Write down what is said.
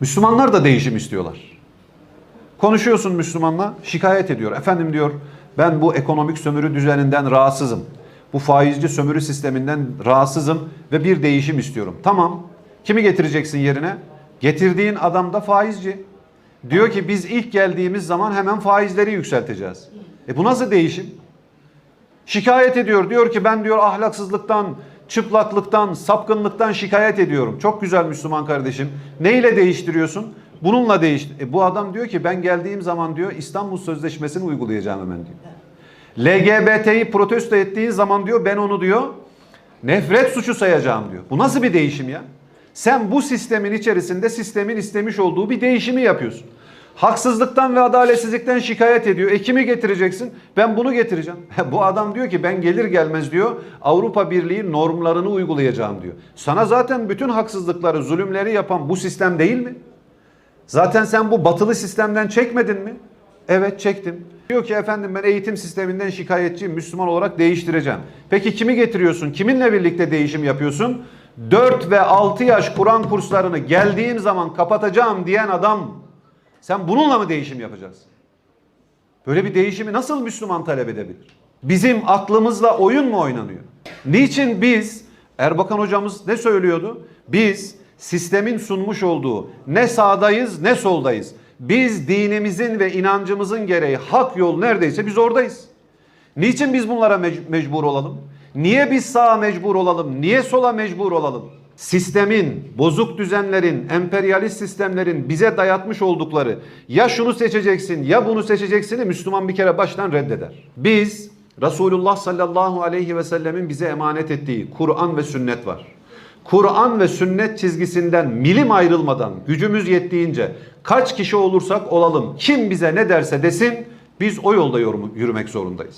Müslümanlar da değişim istiyorlar. Konuşuyorsun Müslümanla, şikayet ediyor. Efendim diyor, ben bu ekonomik sömürü düzeninden rahatsızım. Bu faizci sömürü sisteminden rahatsızım ve bir değişim istiyorum. Tamam, kimi getireceksin yerine? Getirdiğin adam da faizci. Diyor ki biz ilk geldiğimiz zaman hemen faizleri yükselteceğiz. E bu nasıl değişim? Şikayet ediyor. Diyor ki ben diyor ahlaksızlıktan, çıplaklıktan, sapkınlıktan şikayet ediyorum. Çok güzel Müslüman kardeşim. Neyle değiştiriyorsun? Bununla değiş. E bu adam diyor ki ben geldiğim zaman diyor İstanbul Sözleşmesi'ni uygulayacağım hemen diyor. LGBT'yi protesto ettiğin zaman diyor ben onu diyor nefret suçu sayacağım diyor. Bu nasıl bir değişim ya? Sen bu sistemin içerisinde sistemin istemiş olduğu bir değişimi yapıyorsun. Haksızlıktan ve adaletsizlikten şikayet ediyor. E kimi getireceksin? Ben bunu getireceğim. Bu adam diyor ki ben gelir gelmez diyor Avrupa Birliği normlarını uygulayacağım diyor. Sana zaten bütün haksızlıkları, zulümleri yapan bu sistem değil mi? Zaten sen bu batılı sistemden çekmedin mi? Evet çektim. Diyor ki efendim ben eğitim sisteminden şikayetçiyim. Müslüman olarak değiştireceğim. Peki kimi getiriyorsun? Kiminle birlikte değişim yapıyorsun? 4 ve 6 yaş Kur'an kurslarını geldiğim zaman kapatacağım diyen adam sen bununla mı değişim yapacaksın? Böyle bir değişimi nasıl Müslüman talep edebilir? Bizim aklımızla oyun mu oynanıyor? Niçin biz, Erbakan hocamız ne söylüyordu? Biz sistemin sunmuş olduğu ne sağdayız ne soldayız. Biz dinimizin ve inancımızın gereği hak yol neredeyse biz oradayız. Niçin biz bunlara mec- mecbur olalım? Niye biz sağa mecbur olalım? Niye sola mecbur olalım? Sistemin, bozuk düzenlerin, emperyalist sistemlerin bize dayatmış oldukları ya şunu seçeceksin ya bunu seçeceksini Müslüman bir kere baştan reddeder. Biz Resulullah sallallahu aleyhi ve sellemin bize emanet ettiği Kur'an ve sünnet var. Kur'an ve sünnet çizgisinden milim ayrılmadan gücümüz yettiğince kaç kişi olursak olalım kim bize ne derse desin biz o yolda yürümek zorundayız.